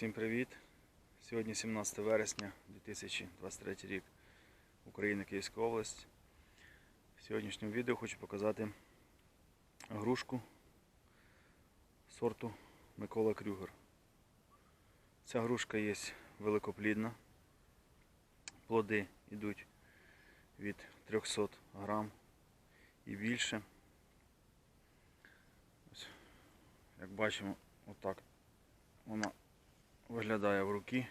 Всім привіт! Сьогодні 17 вересня 2023 рік Україна Київська область. В сьогоднішньому відео хочу показати грушку сорту Микола Крюгер. Ця грушка є великоплідна. Плоди йдуть від 300 грам і більше. Ось, як бачимо, отак вона виглядає в руки.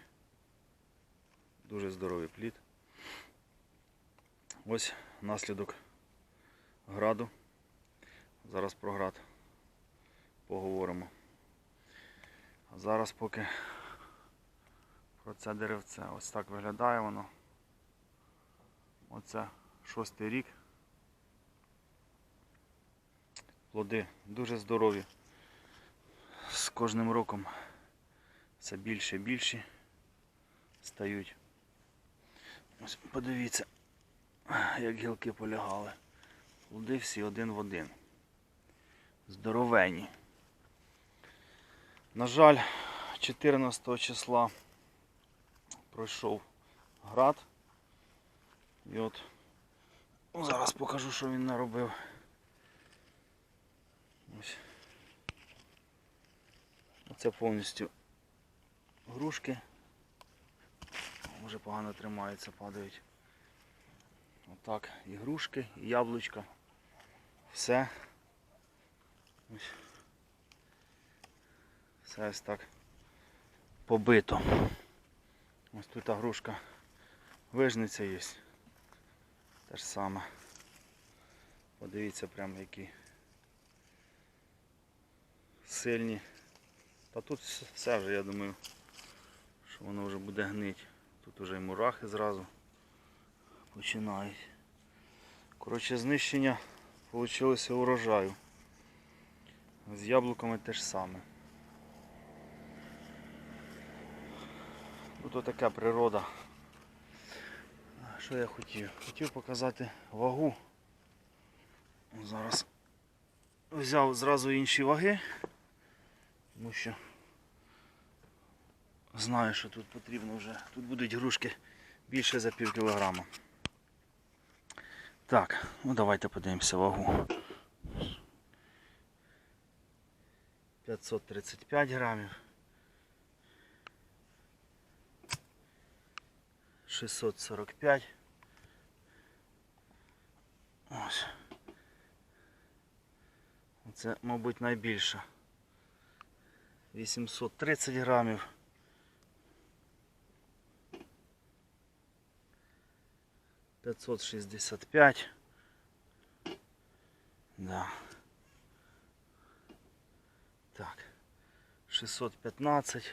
Дуже здоровий плід. Ось наслідок граду. Зараз про град поговоримо. А зараз поки про це деревце. Ось так виглядає воно. Оце шостий рік. Плоди дуже здорові. З кожним роком все більше і більше стають. Ось подивіться, як гілки полягали. Плоди всі один в один. Здоровенні. На жаль, 14 числа пройшов град. І от ну, зараз покажу, що він наробив. Ось. Оце повністю грушки. Може погано тримаються, падають. Отак, і грушки, і яблучка. Все. Ось. Все ось так побито. Ось тут грушка вижниця є. Те ж саме. Подивіться прямо які сильні. Та тут все вже, я думаю, що воно вже буде гнить. Тут вже і мурахи зразу починають. Коротше, знищення вийшло урожаю. З яблуками те ж саме. Тут така природа. Що я хотів? Хотів показати вагу. Зараз взяв зразу інші ваги, тому що знаю, що тут потрібно вже. Тут будуть грушки більше за пів кілограма. Так, ну давайте подивимося вагу. 535 грамів. 645. Ось. Це, мабуть, найбільше. 830 грамів. П'ятсот шістдесят п'ять. Да. Так. 615.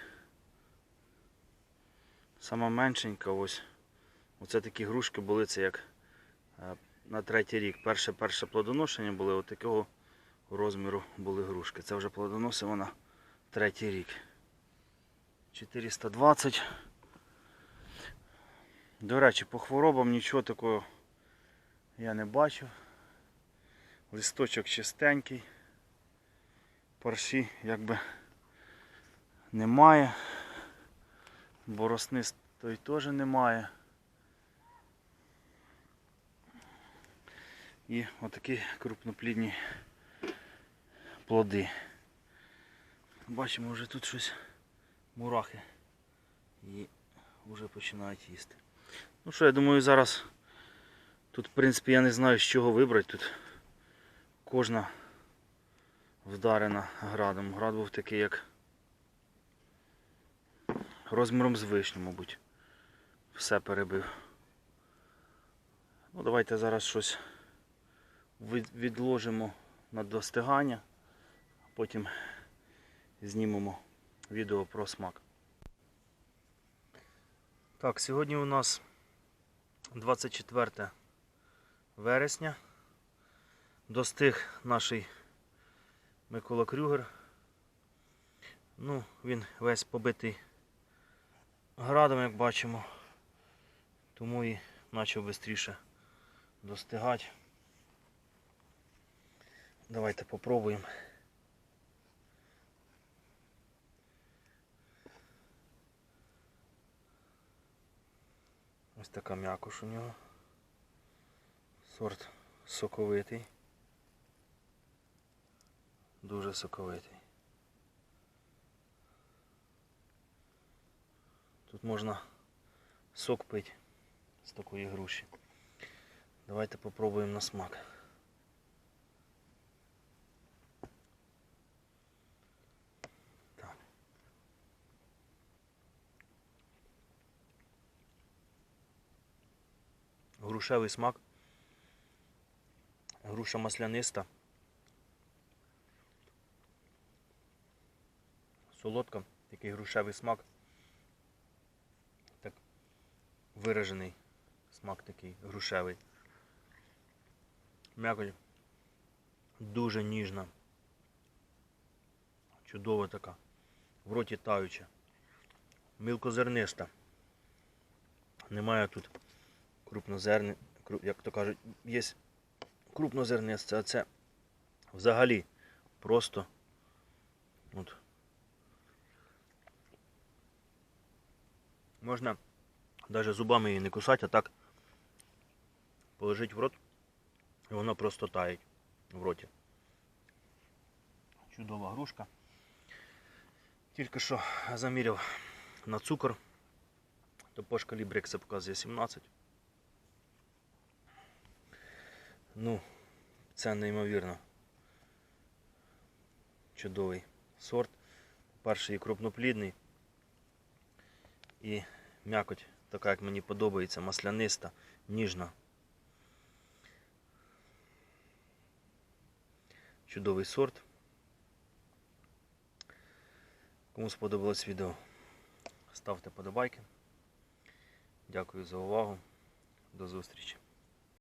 Сама меншенька ось. Оце такі грушки були, це як е, на третій рік. Перше перше плодоношення були от такого розміру були грушки. Це вже плодоносить вона третій рік. 420. До речі, по хворобам нічого такого я не бачив. Листочок чистенький. Парші якби немає. Боросни той теж немає. І отакі крупноплідні плоди. Бачимо, вже тут щось мурахи і вже починають їсти. Ну що, я думаю, зараз тут, в принципі, я не знаю, з чого вибрати тут. Кожна вдарена градом. Град був такий, як розміром з вишню, мабуть. Все перебив. Ну, давайте зараз щось відложимо на достигання, потім знімемо відео про смак. Так, сьогодні у нас 24 вересня. Достиг наш Микола Крюгер. Ну, він весь побитий градом, як бачимо, тому і почав швидше достигати. Давайте попробуємо. Ось така м'якош у нього. Сорт соковитий. Дуже соковитий. Тут можна сок пити з такої груші. Давайте попробуємо на смак. Грушевий смак. Груша масляниста. Солодка, такий грушевий смак. Так виражений смак такий грушевий. М'якоть дуже ніжна. Чудова така. В роті таюча. Мілкозерниста. Немає тут крупнозерни, кру- як то кажуть, є крупнозернисте, а це взагалі просто от, можна навіть зубами її не кусати, а так положити в рот, і вона просто тає в роті. Чудова грушка. Тільки що заміряв на цукор, то по шкалі Брекса показує 17. Ну, це неймовірно. Чудовий сорт. Перший крупноплідний. І м'якоть, така як мені подобається, масляниста, ніжна. Чудовий сорт. Кому сподобалось відео, ставте подобайки. Дякую за увагу. До зустрічі.